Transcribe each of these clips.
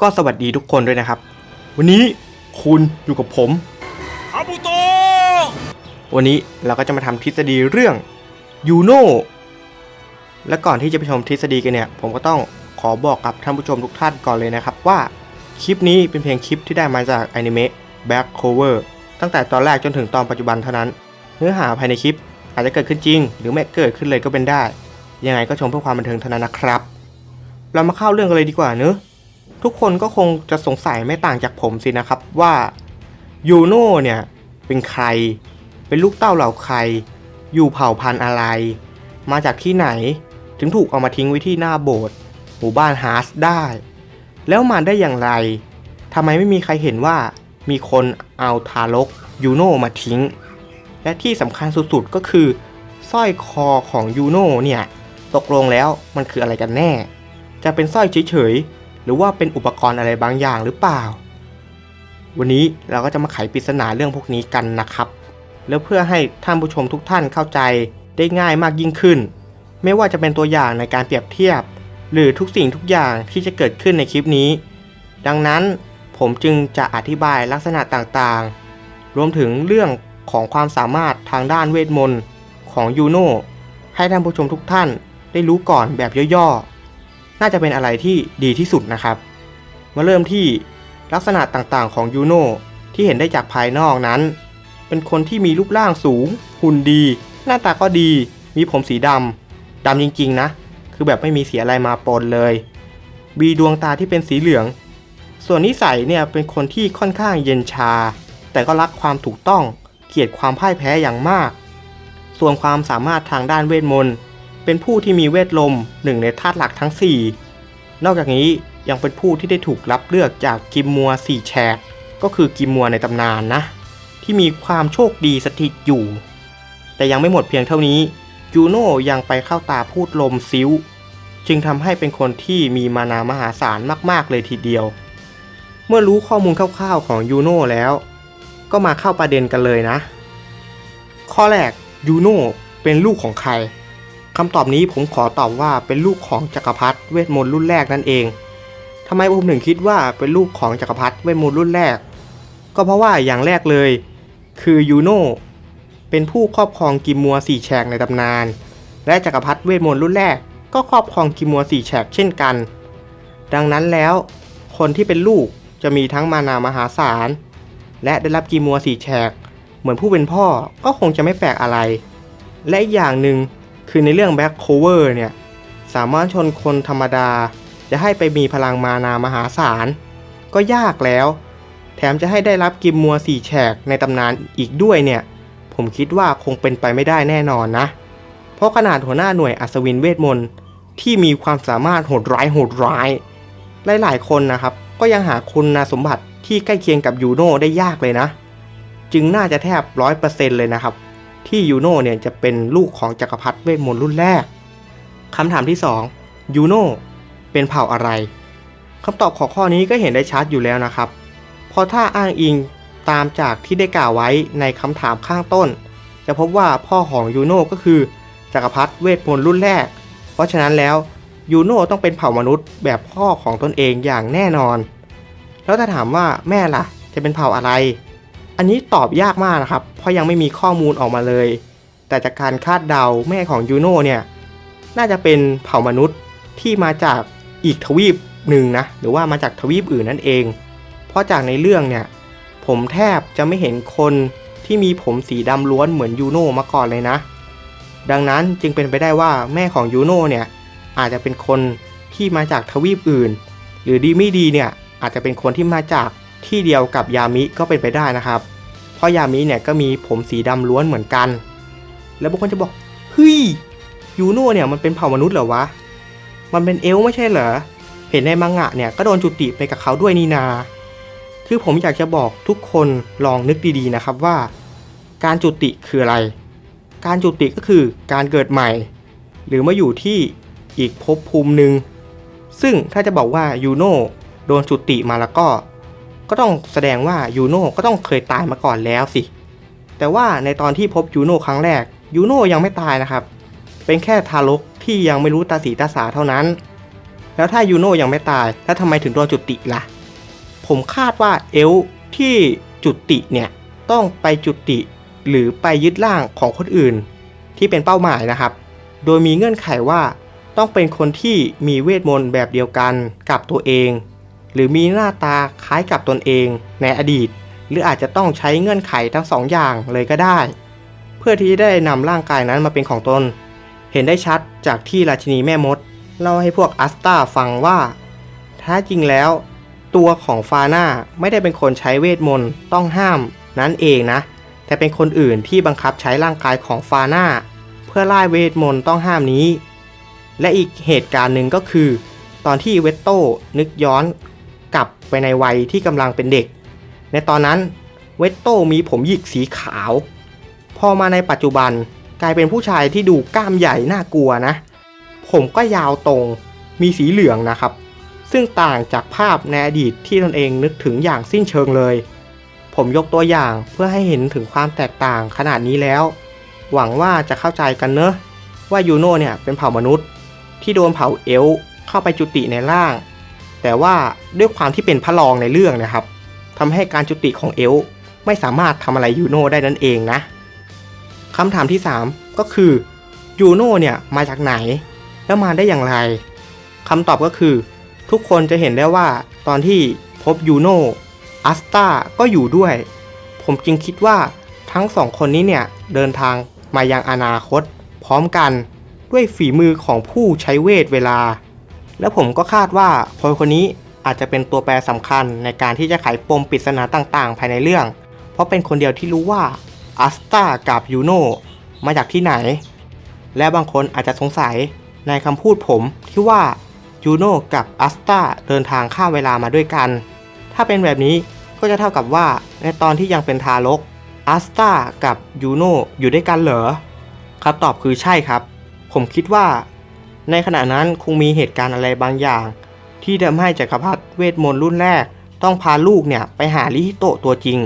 ก็สวัสดีทุกคนด้วยนะครับ วันนี้คุณอยู่กับผมคาบุโตะวันนี้เราก็จะมาทำทฤษฎีเรื่องยูโนและก่อนที่จะไปชมทฤษฎีกันเนี่ย ผมก็ต้องขอบอกกับท่านผู้ชมทุกท่านก่อนเลยนะครับว่าคลิปนี้เป็นเพียงคลิปที่ได้มาจากอนิเมะ Back Cover ตั้งแต่ตอนแรกจนถึงตอนปัจจุบันเท่านั้น เนื้อหาภายในคลิปอาจจะเกิดขึ้นจริง หรือไม่เกิดขึ้นเลยก็เป็นได้ ยังไงก็ชมเพื่อความบันเทิงเท่านั้นนะครับ เรามาเข้าเรื่องกันเลยดีกว่าเนอะ ทุกคนก็คงจะสงสัยไม่ต่างจากผมสินะครับว่ายูโน่เนี่ยเป็นใคร เป็นลูกเต้าเหล่าใคร อยู่เผ่าพันธุ์อะไร มาจากที่ไหน ถึงถูกเอามาทิ้งไว้ที่หน้าโบสถ์หมู่บ้านฮาร์สได้ แล้วมาได้อย่างไรทำไมไม่มีใครเห็นว่ามีคนเอาทารกยูโน่มาทิ้ง และที่สำคัญสุดๆก็คือสร้อยคอของยูโน่เนี่ย ตกลงแล้วมันคืออะไรกันแน่ จะเป็นสร้อยเฉยๆ หรือว่าเป็นอุปกรณ์อะไรบางอย่างหรือเปล่า วันนี้เราก็จะมาไขปริศนาเรื่องพวกนี้กันนะครับ แล้วเพื่อให้ท่านผู้ชมทุกท่านเข้าใจได้ง่ายมากยิ่งขึ้น ไม่ว่าจะเป็นตัวอย่างในการเปรียบเทียบ หรือทุกสิ่งทุกอย่างที่จะเกิดขึ้นในคลิปนี้ ดังนั้นผมจึงจะอธิบายลักษณะต่างๆ รวมถึงเรื่องของความสามารถทางด้านเวทมนต์ของยูโนให้ท่านผู้ชมทุกท่านได้รู้ก่อนแบบย่อๆ น่าจะเป็นอะไรที่ดีที่สุดนะครับ มาเริ่มที่ลักษณะต่างๆของยูโน่ที่เห็นได้จากภายนอกนั้น เป็นคนที่มีรูปร่างสูง หุ่นดี หน้าตาก็ดี มีผมสีดำดำจริงๆนะ คือแบบไม่มีสีอะไรมาปนเลยมีดวงตาที่เป็นสีเหลือง ส่วนนิสัยเนี่ยเป็นคนที่ค่อนข้างเย็นชา แต่ก็รักความถูกต้อง เกลียดความพ่ายแพ้อย่างมาก ส่วนความสามารถทางด้านเวทมนต์ เป็นผู้ที่มีเวทลมหนึ่งในธาตุหลักทั้ง 4 นอกจากนี้ยังเป็นผู้ที่ได้ถูกรับเลือกจากกิมมัวสี่แฉกก็คือกิมมัวในตำนานนะ ที่มีความโชคดีสถิตอยู่ แต่ยังไม่หมดเพียงเท่านี้ยูโน่ยังไปเข้าตาพูดลมซิ้ว จึงทำให้เป็นคนที่มีมานามหาศาลมากๆเลยทีเดียว เมื่อรู้ข้อมูลคร่าวๆของยูโน่แล้ว ก็มาเข้าประเด็นกันเลยนะ ข้อแรกยูโน่เป็นลูกของใคร คำตอบนี้ผมขอตอบว่าเป็นลูกของจักรพรรดิเวทมนต์รุ่นแรกนั่นเองทำไมผมถึงคิดว่าเป็นลูกของจักรพรรดิเวทมนต์รุ่นแรก ก็เพราะว่าอย่างแรกเลย คือยูโน่เป็นผู้ครอบครองกิมมัวสี่แฉกในตำนาน และจักรพรรดิเวทมนต์รุ่นแรก ก็ครอบครองกิมมัวสี่แฉกเช่นกัน ดังนั้นแล้ว คนที่เป็นลูกจะมีทั้งมานามหาศาลและได้รับกิมมัวสี่แฉก เหมือนผู้เป็นพ่อก็คงจะไม่แปลกอะไร และอีกอย่างหนึ่ง คือในเรื่องแบ็คโคเวอร์เนี่ย สามารถชนคนธรรมดา จะให้ไปมีพลังมานามหาศาล ก็ยากแล้ว แถมจะให้ได้รับกิมมัวสี่แฉกในตำนานอีกด้วยเนี่ย ผมคิดว่าคงเป็นไปไม่ได้แน่นอนนะ เพราะขนาดหัวหน้าหน่วยอัศวินเวทมนต์ที่มีความสามารถโหดร้ายโหดร้าย หลายๆ คนนะครับ ก็ยังหาคุณสมบัติที่ใกล้เคียงกับยูโน่ได้ยากเลยนะ จึงน่าจะแทบร้อยเปอร์เซ็นต์เลยนะครับ ที่ยูโน่เนี่ยจะเป็นลูกของจักรพรรดิเวทมนต์รุ่นแรกคำถามที่2ยูโน่เป็นเผ่าอะไรคำตอบของข้อนี้ก็เห็นได้ชัดอยู่แล้วนะครับ เพราะถ้าอ้างอิงตามจากที่ได้กล่าวไว้ในคำถามข้างต้น จะพบว่าพ่อของยูโน่ก็คือจักรพรรดิเวทมนต์รุ่นแรก เพราะฉะนั้นแล้วยูโน่ต้องเป็นเผ่ามนุษย์แบบพ่อของตนเองอย่างแน่นอน แล้วถ้าถามว่าแม่ล่ะ จะเป็นเผ่าอะไร อันนี้ตอบยากมากนะครับ เพราะยังไม่มีข้อมูลออกมาเลย แต่จากการคาดเดาแม่ของยูโน่เนี่ย น่าจะเป็นเผ่ามนุษย์ที่มาจากอีกทวีปหนึ่งนะ หรือว่ามาจากทวีปอื่นนั่นเอง เพราะจากในเรื่องเนี่ย ผมแทบจะไม่เห็นคนที่มีผมสีดำล้วนเหมือนยูโน่มาก่อนเลยนะ ดังนั้นจึงเป็นไปได้ว่าแม่ของยูโน่เนี่ยอาจจะเป็นคนที่มาจากทวีปอื่น หรือดีไม่ดีเนี่ยอาจจะเป็นคนที่มาจากที่เดียวกับยามิก็เป็นไปได้นะครับ พราะยามิเนี่ยก็มีผมสีดำล้วนเหมือนกัน แล้วบางคนจะบอกเฮ้ยยูโน่เนี่ยมันเป็นเผ่ามนุษย์เหรอวะ มันเป็นเอลไม่ใช่เหรอ เห็นในมังงะเนี่ยก็โดนจุติไปกับเขาด้วยนี่นา คือผมอยากจะบอกทุกคนลองนึกดีๆนะครับว่า การจุติคืออะไร การจุติก็คือการเกิดใหม่ หรือมาอยู่ที่อีกภพภูมิหนึ่งซึ่งถ้าจะบอกว่ายูโน่โดนจุติมาแล้วก็ ก็ต้องแสดงว่ายูโน่ก็ต้องเคยตายมาก่อนแล้วสิ แต่ว่าในตอนที่พบยูโน่ครั้งแรกยูโน่ยังไม่ตายนะครับ เป็นแค่ทารกที่ยังไม่รู้ตาสีตาสาเท่านั้น แล้วถ้ายูโน่ยังไม่ตาย แล้วทำไมถึงโดนจุติล่ะ ผมคาดว่าเอลที่จุติเนี่ยต้องไปจุติหรือไปยึดร่างของคนอื่น ที่เป็นเป้าหมายนะครับ โดยมีเงื่อนไขว่าต้องเป็นคนที่มีเวทมนต์แบบเดียวกันกับตัวเอง หรือมีหน้าตาคล้ายกับตนเองในอดีต หรืออาจจะต้องใช้เงื่อนไขทั้งสองอย่างเลยก็ได้ เพื่อที่จะได้นำร่างกายนั้นมาเป็นของตน เห็นได้ชัดจากที่ราชินีแม่มด เล่าให้พวกอัสตาฟังว่าแท้จริงแล้ว ตัวของฟาน่าไม่ได้เป็นคนใช้เวทมนต์ต้องห้ามนั่นเองนะ แต่เป็นคนอื่นที่บังคับใช้ร่างกายของฟาน่าเพื่อไล่เวทมนต์ต้องห้ามนี้ และอีกเหตุการณ์หนึ่งก็คือ ตอนที่เวตโต้นึกย้อน ไปในวัยที่กำลังเป็นเด็ก ในตอนนั้นเวตโต้มีผมหยิกสีขาว พอมาในปัจจุบันกลายเป็นผู้ชายที่ดูกล้ามใหญ่น่ากลัวนะ ผมก็ยาวตรงมีสีเหลืองนะครับ ซึ่งต่างจากภาพในอดีตที่ตนเองนึกถึงอย่างสิ้นเชิงเลย ผมยกตัวอย่างเพื่อให้เห็นถึงความแตกต่างขนาดนี้แล้ว หวังว่าจะเข้าใจกันเนอะว่ายูโน่เนี่ยเป็นเผ่ามนุษย์ ที่โดนเผ่าเอลเข้าไปจุติในร่าง แต่ว่าด้วยความที่เป็นพระรองในเรื่องนะครับทำให้การจุติของเอลไม่สามารถทำอะไรยูโน่ได้นั่นเองนะคำถามที่ 3 ก็คือยูโน่เนี่ยมาจากไหน แล้วมาได้อย่างไรคำตอบก็คือ ทุกคนจะเห็นได้ว่าตอนที่พบยูโน่อัสตาก็อยู่ด้วย ผมจึงคิดว่าทั้งสองคนนี้เนี่ยเดินทางมายังอนาคต พร้อมกันด้วยฝีมือของผู้ใช้เวทเวลา และผมก็คาดว่าคนคนนี้อาจจะเป็นตัวแปรสำคัญในการที่จะไขปมปริศนาต่างๆ ภายในเรื่อง เพราะเป็นคนเดียวที่รู้ว่าอัสตากับยูโนมาจากที่ไหน และบางคนอาจจะสงสัยในคำพูดผมที่ว่ายูโนกับอัสตาเดินทางข้ามเวลามาด้วยกัน ถ้าเป็นแบบนี้ก็จะเท่ากับว่าในตอนที่ยังเป็นทารกอัสตากับยูโนอยู่ด้วยกันเหรอคำตอบคือใช่ครับ ผมคิดว่า ในขณะนั้นคงมีเหตุการณ์อะไรบางอย่าง ที่ทำให้จักรพรรดิเวทมนต์รุ่นแรก ต้องพาลูกเนี่ยไปหาลิฮิโตะตัวจริง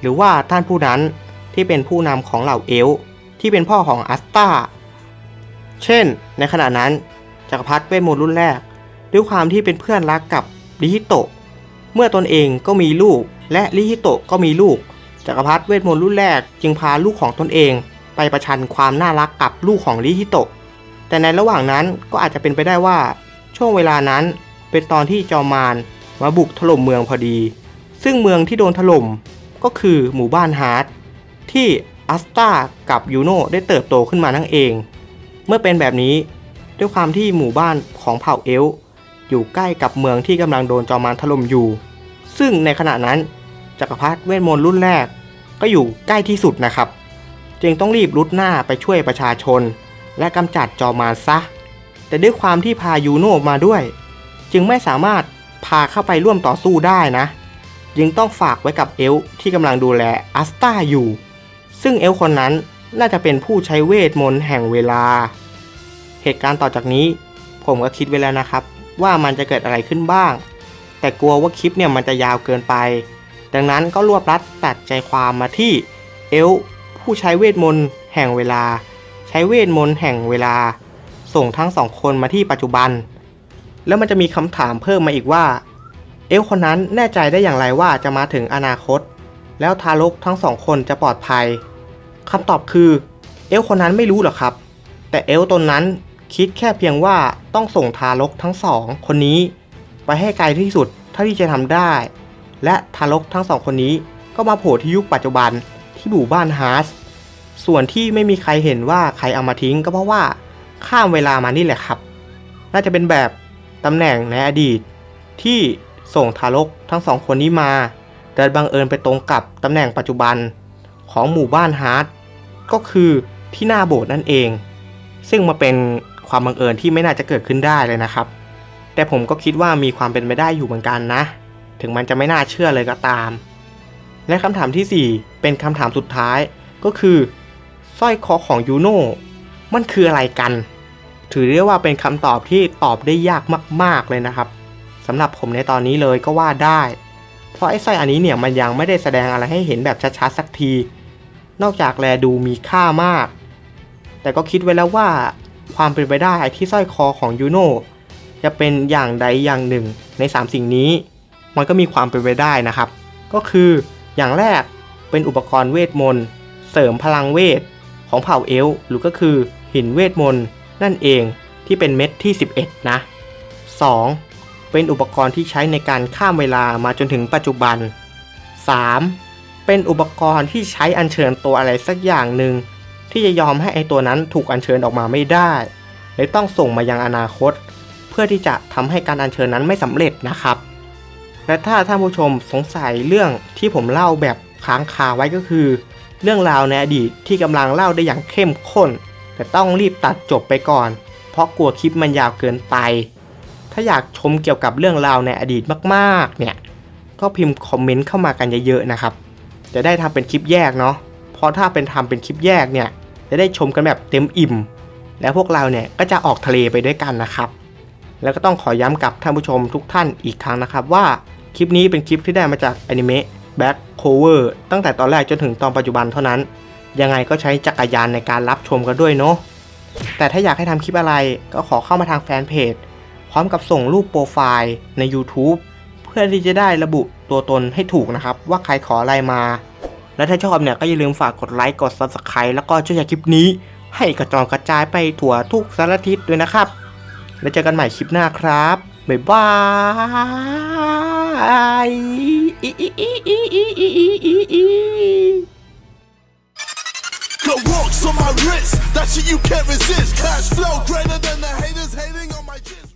หรือว่าท่านผู้นั้นที่เป็นผู้นำของเหล่าเอลที่เป็นพ่อของอัสตาเช่น ในขณะนั้นจักรพรรดิเวทมนต์รุ่นแรก ด้วยความที่เป็นเพื่อนรักกับลิฮิโตะเมื่อตนเองก็มีลูก และลิฮิโตะก็มีลูกจักรพรรดิเวทมนต์รุ่นแรก จึงพาลูกของตนเอง ไปประชันความน่ารักกับลูกของลิฮิโตะ แต่ในระหว่างนั้นก็อาจจะเป็นไปได้ว่า ช่วงเวลานั้นเป็นตอนที่จอมมารมาบุกถล่มเมืองพอดี ซึ่งเมืองที่โดนถล่มก็คือหมู่บ้านฮาร์ดที่อัสตากับยูโนได้เติบโตขึ้นมานั่นเอง เมื่อเป็นแบบนี้ด้วยความที่หมู่บ้านของเผ่าเอล์อยู่ใกล้กับเมืองที่กำลังโดนจอมมารถล่มอยู่ ซึ่งในขณะนั้นจักรพรรดิเวทมนต์รุ่นแรก ก็อยู่ใกล้ที่สุดนะครับ จึงต้องรีบรุดหน้าไปช่วยประชาชน และกำจัดจอมารซะ แต่ด้วยความที่พายูโนมาด้วย จึงไม่สามารถพาเข้าไปร่วมต่อสู้ได้นะยังต้องฝากไว้กับเอลที่กำลังดูแลอัสตาอยู่ ซึ่งเอลคนนั้นน่าจะเป็นผู้ใช้เวทมนต์แห่งเวลา เหตุการณ์ต่อจากนี้ ผมก็คิดไว้แล้วนะครับ ว่ามันจะเกิดอะไรขึ้นบ้าง แต่กลัวว่าคลิปเนี่ยมันจะยาวเกินไป ดังนั้นก็รวบรัดตัดใจความมาที่เอลผู้ใช้เวทมนต์แห่งเวลา ใช้เวทมนต์แห่งเวลา ส่งทั้งสองคนมาที่ปัจจุบัน แล้วมันจะมีคำถามเพิ่มมาอีกว่า เอลคนนั้นแน่ใจได้อย่างไรว่าจะมาถึงอนาคต แล้วทารกทั้งสองคนจะปลอดภัยคำตอบคือ เอลคนนั้นไม่รู้หรอกครับ แต่เอลตนนั้นคิดแค่เพียงว่าต้องส่งทารกทั้งสองคนนี้ ไปให้ไกลที่สุดเท่าที่จะทำได้ และทารกทั้งสองคนนี้ก็มาโผล่ที่ยุคปัจจุบันที่หมู่บ้านฮาร์ส ส่วนที่ไม่มีใครเห็นว่าใครเอามาทิ้งก็เพราะว่าข้ามเวลามานี่แหละครับ น่าจะเป็นแบบตำแหน่งในอดีต ที่ส่งทารกทั้งสองคนนี้มา แต่บังเอิญไปตรงกับตำแหน่งปัจจุบันของหมู่บ้านฮาร์ดก็คือที่หน้าโบสถ์นั่นเอง ซึ่งมาเป็นความบังเอิญที่ไม่น่าจะเกิดขึ้นได้เลยนะครับ แต่ผมก็คิดว่ามีความเป็นไปได้อยู่เหมือนกันนะ ถึงมันจะไม่น่าเชื่อเลยก็ตาม และคำถามทีสี่4 เป็นคำถามสุดท้ายก็คือ สร้อยคอของยูโน่มันคืออะไรกัน ถือได้ว่าเป็นคำตอบที่ตอบได้ยากมาก ๆเลยนะครับสำหรับผมในตอนนี้เลยก็ว่าได้ เพราะไอ้สร้อยอันนี้เนี่ยมันยังไม่ได้แสดงอะไรให้เห็นแบบชัดๆสักที นอกจากแลดูมีค่ามาก แต่ก็คิดไว้แล้วว่า ความเป็นไปได้ที่สร้อยคอของยูโน่จะเป็นอย่างใดอย่างหนึ่งใน 3 สิ่งนี้ มันก็มีความเป็นไปได้นะครับ ก็คืออย่างแรกเป็นอุปกรณ์เวทมนต์ เสริมพลังเวท ของเผ่าเอลหรือก็คือหินเวทมนต์นั่นเองที่เป็นเม็ดที่ 11 นะ 2. เป็นอุปกรณ์ที่ใช้ในการข้ามเวลามาจนถึงปัจจุบัน 3. เป็นอุปกรณ์ที่ใช้อัญเชิญตัวอะไรสักอย่างหนึ่งที่จะยอมให้ไอตัวนั้นถูกอัญเชิญออกมาไม่ได้เลยต้องส่งมายังอนาคต เพื่อที่จะทำให้การอัญเชิญนั้นไม่สำเร็จนะครับ และถ้าท่านผู้ชมสงสัยเรื่องที่ผมเล่าแบบค้างคาไว้ก็คือ เรื่องราวในอดีตที่กำลังเล่าได้อย่างเข้มข้น แต่ต้องรีบตัดจบไปก่อน เพราะกลัวคลิปมันยาวเกินไป ถ้าอยากชมเกี่ยวกับเรื่องราวในอดีตมากๆ เนี่ย ก็พิมพ์คอมเมนต์เข้ามากันเยอะๆนะครับ จะได้ทำเป็นคลิปแยกเนาะ เพราะถ้าเป็นทำเป็นคลิปแยกเนี่ย จะได้ชมกันแบบเต็มอิ่ม แล้วพวกเราเนี่ยก็จะออกทะเลไปด้วยกันนะครับ แล้วก็ต้องขอย้ำกับท่านผู้ชมทุกท่านอีกครั้งนะครับว่าคลิปนี้เป็นคลิปที่ได้มาจากอนิเมะ Back Cover ตั้งแต่ตอนแรกจนถึงตอนปัจจุบันเท่านั้น ยังไงก็ใช้จักรยานในการรับชมกันด้วยเนาะแต่ถ้าอยากให้ทำคลิปอะไรก็ขอเข้ามาทางแฟนเพจ พร้อมกับส่งรูปโปรไฟล์ใน YouTube เพื่อที่จะได้ระบุตัวตนให้ถูกนะครับ ว่าใครขออะไรมา และถ้าชอบเนี่ยก็อย่าลืมฝากกดไลค์กด Subscribe แล้วก็ช่วยแชร์คลิปนี้ ให้กระจองกระจายไปทั่วทุกสารทิศด้วยนะครับ แล้วเจอกันใหม่คลิปหน้าครับบ๊ายบาย Bye. The rocks on my wrist, that shit you can't resist. Cash flow greater than the haters hating on my.